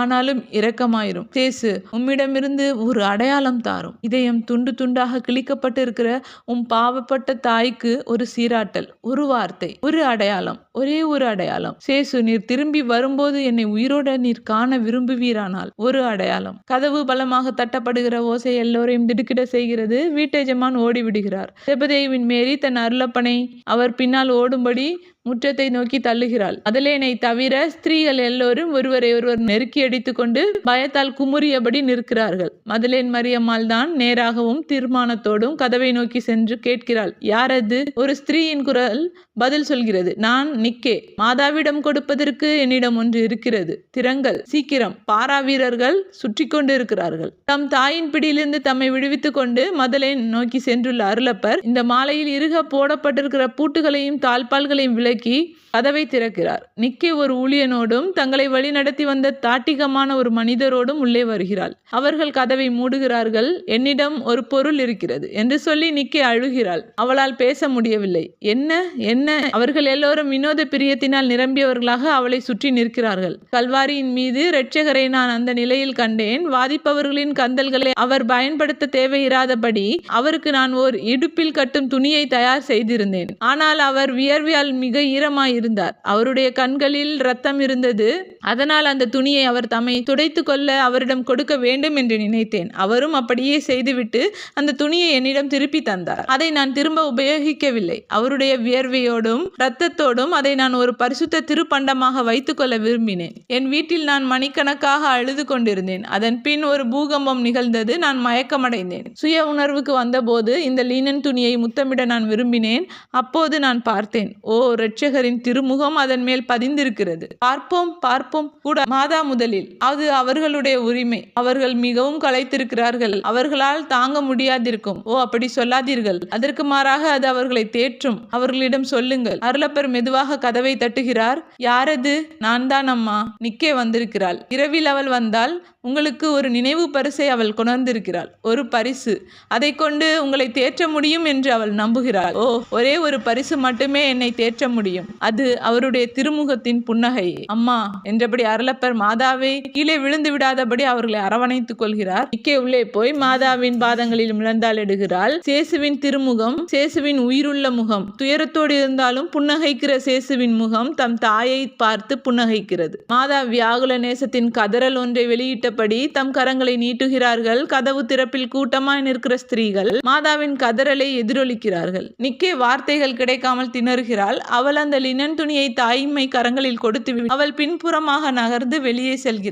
ஆனாலும் இரக்கமாயிரும். சேசு உம்மிடமிருந்து ஒரு அடையாளம் தாரும். இதயம் துண்டு துண்டாக கிழிக்கப்பட்டு இருக்கிற உம் பாவப்பட்ட தாய்க்கு ஒரு சீராட்டல் ஒரு வார்த்தை ஒரு அடையாளம் ஒரே ஒரு அடையாளம். சேசு நீர் திரும்பி வரும்போது என்னை உயிரோட நீர் காண விரும்புவீரானால் ஒரு அடையாளம். கதவு பலமாக தட்டப்படுகிற ஓசை எல்லோரையும் திடுக்கிட செய்கிறது. வீட்டெஜமான் ஓடிவிடுகிறார். செபதேவின் மேரி தன் அருளப்பனை அவர் பின்னால் ஓடும்படி முற்றத்தை நோக்கி தள்ளுகிறாள். மதலேனை தவிர ஸ்திரீகள் எல்லோரும் ஒருவரை ஒருவர் நெருக்கி அடித்துக்கொண்டு பயத்தால் குமுறியபடி நிற்கிறார்கள். மதலேன் மரியம்மாள் தான் நேராகவும் தீர்மானத்தோடும் கதவை நோக்கி சென்று கேட்கிறாள். யாரது ஒரு ஸ்திரீயின் குரல் பதில் சொல்கிறது நான் நிக்கே மாதாவிடம் கொடுப்பதற்கு என்னிடம் ஒன்று இருக்கிறது. திறங்கள். சீக்கிரம். பாரா வீரர்கள் சுற்றி கொண்டு இருக்கிறார்கள் தம் தாயின் பிடியிலிருந்து தம்மை விடுவித்துக் கொண்டு மதலை நோக்கி சென்றுள்ள அருளப்பர் இந்த மாலையில் இருக போடப்பட்டிருக்கிற பூட்டுகளையும் தாழ்பால்களையும் விலக்கி கதவை திறக்கிறார். நிக்கே ஒரு ஊழியனோடும் தங்களை வழிநடத்தி வந்த தாட்டிகமான ஒரு மனிதரோடும் உள்ளே வருகிறாள். அவர்கள் கதவை மூடுகிறார்கள். என்னிடம் ஒரு பொருள் இருக்கிறது என்று சொல்லி நிக்கே அழுகிறாள். அவளால் பேச முடியவில்லை. என்ன? என்ன? என்ன? அவர்கள் எல்லோரும் வினோத பிரியத்தினால் நிரம்பியவர்களாக அவளை சுற்றி நிற்கிறார்கள். கல்வாரியின் மீது இரட்சகரை நான் அந்த நிலையில் கண்டேன். வாதிப்பவர்களின் கந்தல்களை அவர் பயன்படுத்த தேவையிராதபடி அவருக்கு நான் ஓர் இடுப்பில் கட்டும் துணியை தயார் செய்திருந்தேன். ஆனால் அவர் வியர்வியால் மிக ஈரமாயிருந்தார். அவருடைய கண்களில் ரத்தம் இருந்தது. அதனால் அந்த துணியை அவர் தம்மை துடைத்து கொள்ள அவரிடம் கொடுக்க வேண்டும் என்று நினைத்தேன். அவரும் அப்படியே செய்துவிட்டு அந்த துணியை என்னிடம் திருப்பி தந்தார். அதை நான் திரும்ப உபயோகிக்கவில்லை. அவருடைய வியர்வையோ மகிமையோடும் இரத்தத்தோடும் அதை நான் ஒரு பரிசுத்த திருப்பண்டமாக வைத்துக்கொள்ள விரும்பினேன். என் வீட்டில் நான் மணிக்கணக்காக அழுது கொண்டிருந்தேன். அதன் பின் ஒரு பூகம்பம் நிகழ்ந்தது. நான் மயக்கமடைந்தேன். சுய உணர்வுக்கு வந்தபோது இந்த லீனன் துணியை முத்தமிட நான் விரும்பினேன். அப்போது நான் பார்த்தேன். ஓ ரட்சகரின் திருமுகம் அதன் மேல் பதிந்திருக்கிறது. பார்ப்போம் பார்ப்போம். கூட மாதா முதலில். அது அவர்களுடைய உரிமை. அவர்கள் மிகவும் களைத்திருக்கிறார்கள். அவர்களால் தாங்க முடியாதிருக்கும். ஓ அப்படி சொல்லாதீர்கள். அதற்கு மாறாக அது அவர்களை தேற்றும். அவர்களிடம் சொல்லுங்கள். அருளப்பர் மெதுவாக கதவை தட்டுகிறார். யாரது? நான் தான் அம்மா. நிக்கே வந்திருக்கிறாள். இரவில் அவள் வந்தால் உங்களுக்கு ஒரு நினைவு பரிசை அவள் கொணர்ந்திருக்கிறாள். ஒரு பரிசு. அதை கொண்டு உங்களை தேற்ற முடியும் என்று அவள் நம்புகிறாள். ஓ ஒரே ஒரு பரிசு மட்டுமே என்னை தேற்ற முடியும். அது அவருடைய திருமுகத்தின் புன்னகை. அம்மா என்றபடி அருளப்பர் மாதாவை கீழே விழுந்து விடாதபடி அவர்களை அரவணைத்துக் கொள்கிறார். நிக்கே உள்ளே போய் மாதாவின் பாதங்களில் முழந்தாளிடுகிறாள் சேசுவின் திருமுகம் சேசுவின் உயிருள்ள முகம். துயரத்தோடு இருந்த இருந்தாலும் புன்னகைக்கிற சேசுவின் முகம் தம் தாயை பார்த்து புன்னகைக்கிறது. மாதா வியாகுல நேசத்தின் கதறல் ஒன்றை வெளியிட்டபடி தம் கரங்களை நீட்டுகிறார்கள். கதவு திறப்பில் கூட்டமாய் நிற்கிற ஸ்திரீகள் மாதாவின் கதறலை எதிரொலிக்கிறார்கள். நிக்கே வார்த்தைகள் கிடைக்காமல் திணறுகிறாள். அவள் அந்த லினன் துணியை தாய்மை கரங்களில் கொடுத்து அவள் பின்புறமாக நகர்ந்து வெளியே செல்கிறாள்.